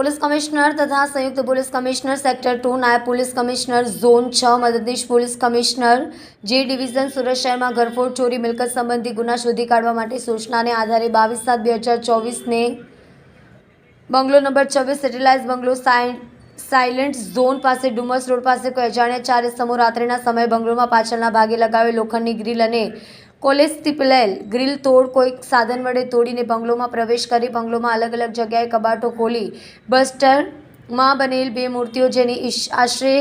Police commissioner તથા સંયુક્ત police commissioner sector two, નાયબ પોલીસ કમિશનર ઝોન છ, મદદનીશ પોલીસ કમિશનર જે ડિવિઝન સુરત શહેરમાં ઘરફોડ ચોરી, મિલકત સંબંધી ગુના શોધી કાઢવા માટે સૂચનાને આધારે બાવીસ સાત બે હજાર ચોવીસને બંગલો નંબર છવ્વીસ સેટેલાઇઝ બંગલો સાયલન્ટ ઝોન પાસે ડુમસ રોડ પાસે કોઈ અજાણ્યા ચાર સમૂહ રાત્રિના સમયે બંગલોમાં પાછળના ભાગે લગાવેલ લોખંડની ગ્રીલ અને કોલેસ્ટિપલેલ ગ્રીલ તોડ કોઈક સાધન વડે તોડીને બંગલોમાં પ્રવેશ કરી, બંગલોમાં અલગ અલગ જગ્યાએ કબાટો ખોલી બસ્ટરમાં બનેલ બે મૂર્તિઓ જેની આશરે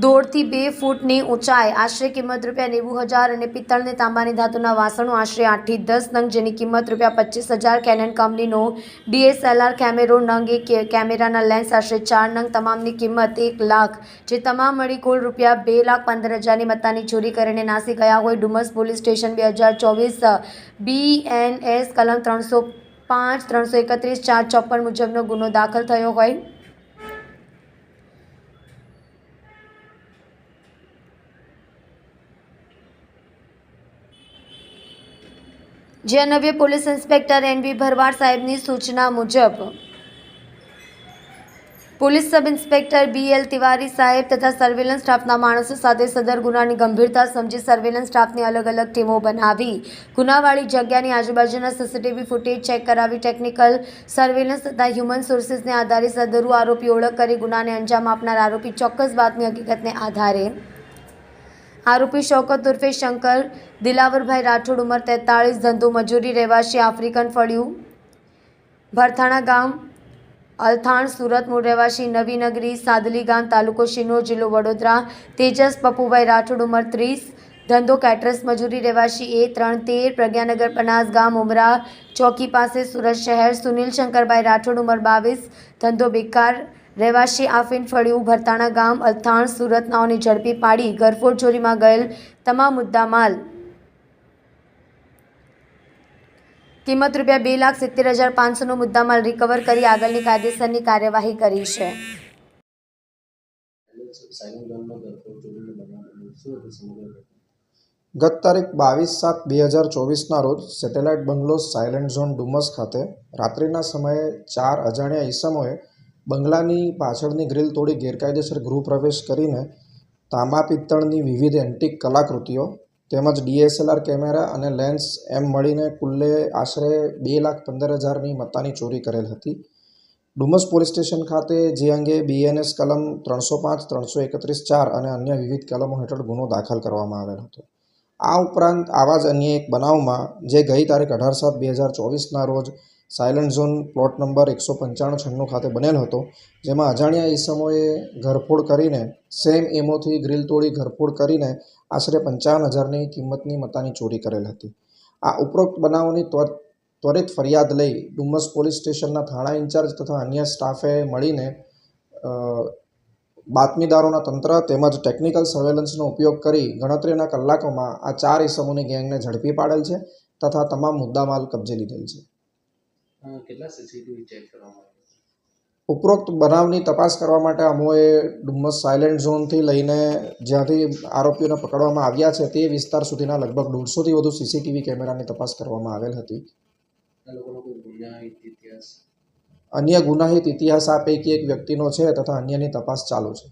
દોઢથી બે ફૂટની ઊંચાઈ, આશરે કિંમત રૂપિયા નેવું હજાર અને પિત્તળને તાંબાની ધાતુના વાસણો આશરે આઠથી દસ નંગ, જેની કિંમત રૂપિયા પચીસ હજાર. કેનન કંપનીનો ડીએસએલઆર કેમેરો નંગ કે- કેમેરાના લેન્સ આશરે ચાર નંગ, તમામની કિંમત એક લાખ. જે તમામ મળી કુલ રૂપિયા બે લાખ પંદર હજારની મત્તાની ચોરી કરીને નાસી ગયા હોય. ડુમસ પોલીસ સ્ટેશન બે હજાર ચોવીસ બી એન એસ કલમ ત્રણસો પાંચ, ત્રણસો એકત્રીસ, ચાર ચોપન મુજબનો ગુનો દાખલ થયો હોય. જે અન્વયે police inspector N B Bharwad સાહેબની સૂચના મુજબ police sub inspector B L Tiwari સાહેબ તથા સર્વેલન્સ સ્ટાફના માણસો સાથે સદર ગુનાની ગંભીરતા સમજી સર્વેલન્સ સ્ટાફની અલગ અલગ ટીમો બનાવી ગુનાવાળી જગ્યાની આજુબાજુના સીસીટીવી ફૂટેજ ચેક કરાવી ટેકનિકલ સર્વેલન્સ તથા હ્યુમન સોર્સિસને આધારે સદરુ આરોપી ઓળખ કરી ગુનાને અંજામ આપનાર આરોપી ચોક્કસ વાતની હકીકતને આધારે આરોપી શોકત ઉર્ફે શંકર, દિલાવરભાઈ રાઠોડ ઉંમર તેતાળીસ, ધંધો મજૂરી, રહેવાસી આફ્રિકન ફળિયું, ભરથાણા ગામ, અલથાણ, સુરત, મૂળ રહેવાસી નવીનગરી, સાદલી ગામ, તાલુકો શિનોર જિલ્લો વડોદરા, તેજસ પપ્પુભાઈ રાઠોડ ઉંમર ત્રીસ, ધંધો કેટરસ મજૂરી, રહેવાસી એ ત્રણ તેર, પ્રજ્ઞાનગર પનાસ ગામ, ઉમરા ચોકી પાસે સુરત શહેર, સુનિલ શંકરભાઈ રાઠોડ ઉંમર બાવીસ, ધંધો બેકાર રહેવાસી આફીન ફળિયું, ભરતાણા ગામ, અલથાણ, સુરત નાઓને ઝડપી પાડી ગરફોડ ચોરીમાં ગયેલ તમામ મુદ્દા માલ કિંમત રૂપિયા બે લાખ સિત્તેર હજાર પાંચસોનો મુદ્દામાલ રિકવર કરી આગળની કાયદેસરની કાર્યવાહી કરી છે. ગત તારીખ બાવીસ સાત બે હજાર ચોવીસના રોજ satellite bungalow silent zone Dumas ખાતે રાત્રિના સમયે ચાર અજાણ્યા ઈસમોએ બંગલાની પાછળની ગ્રીલ તોડી ગેરકાયદેસર ગૃહ પ્રવેશ કરીને તાંબા પિત્તળની વિવિધ એન્ટિક કલાકૃતિઓ તેમજ ડીએસએલઆર કેમેરા અને લેન્સ એમ મળીને કુલ્લે આશરે બે લાખ પંદર હજારની મત્તાની ચોરી કરેલ હતી. ડુમસ પોલીસ સ્ટેશન ખાતે જે અંગે બીએનએસ કલમ ત્રણસો પાંચ, ત્રણસો એકત્રીસ ચાર અને અન્ય વિવિધ કલમો હેઠળ ગુનો દાખલ કરવામાં આવેલ હતો. આ ઉપરાંત આવા જ અન્ય એક બનાવમાં જે ગઈ તારીખ અઢાર સાત, બે હજાર ચોવીસના રોજ સાયલન્ટ ઝોન પ્લોટ નંબર એકસો પંચાણું છન્નું ખાતે બનેલ હતો, જેમાં અજાણ્યા ઈસમોએ ઘરફોડ કરીને સેમ એમોથી ગ્રીલ તોડી ઘરફોડ કરીને આશરે પંચાવન હજારની કિંમતની મતાની ચોરી કરેલ હતી. આ ઉપરોક્ત બનાવોની ત્વરિત ફરિયાદ લઈ ડુમસ પોલીસ સ્ટેશનના થાણા ઇન્ચાર્જ તથા અન્ય સ્ટાફે મળીને બાતમીદારોના તંત્ર તેમજ ટેકનિકલ સર્વેલન્સનો ઉપયોગ કરી ગણતરીના કલાકોમાં આ ચાર ઈસમોની ગેંગને ઝડપી પાડેલ છે તથા તમામ મુદ્દામાલ કબજે લીધેલ છે. કેટલા સીસીટીવી ચેક કરવામાં ઉપરોક્ત બનાવની તપાસ કરવા માટે અમોએ ડુમ્મસ સાયલેન્ટ ઝોનથી લઈને જ્યાંથી આરોપીઓને પકડવામાં આવ્યા છે તે વિસ્તાર સુધીના લગભગ દોઢસોથી વધુ સીસીટીવી કેમેરાની તપાસ કરવામાં આવેલ હતી. અન્ય ગુનાહિત ઇતિહાસ આ પૈકી એક વ્યક્તિનો છે તથા અન્યની તપાસ ચાલુ છે.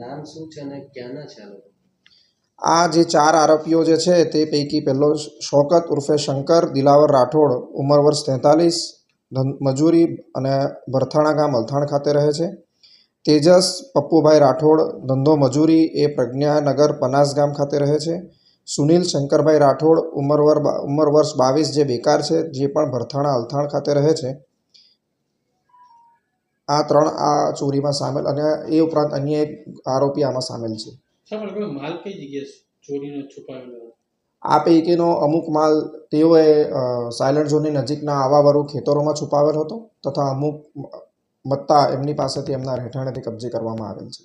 નામ શું છે અને ક્યાંના છે આ જે ચાર આરોપીઓ જે છે તે પૈકી પહેલો શોકત ઉર્ફે શંકર, દિલાવર રાઠોડ, ઉંમર વર્ષ તેતાલીસ મજૂરી અને ભરથાણા ગામ અલથાણ ખાતે રહે છે. તેજસ, પપ્પુભાઈ રાઠોડ, ધંધો મજૂરી એ પ્રજ્ઞાનગર પનાસ ગામ ખાતે રહે છે. સુનિલ શંકરભાઈ રાઠોડ, ઉંમર વર ઉંમર વર્ષ બાવીસ જે બેકાર છે, જે પણ ભરથાણા અલથાણ ખાતે રહે છે. આ ત્રણ આ ચોરીમાં સામેલ અને એ ઉપરાંત અન્ય એક આરોપી આમાં સામેલ છે. માલ કઈ જગ્યાએ ચોરીનો છુપાવેલો આ પૈકીનો અમુક માલ તેઓએ સાયલન્ટ ઝોનની નજીકના આવાવાળું ખેતરોમાં છુપાવેલ હતો તથા અમુક મત્તા એમની પાસેથી એમના રહેઠાણેથી કબજે કરવામાં આવેલ છે.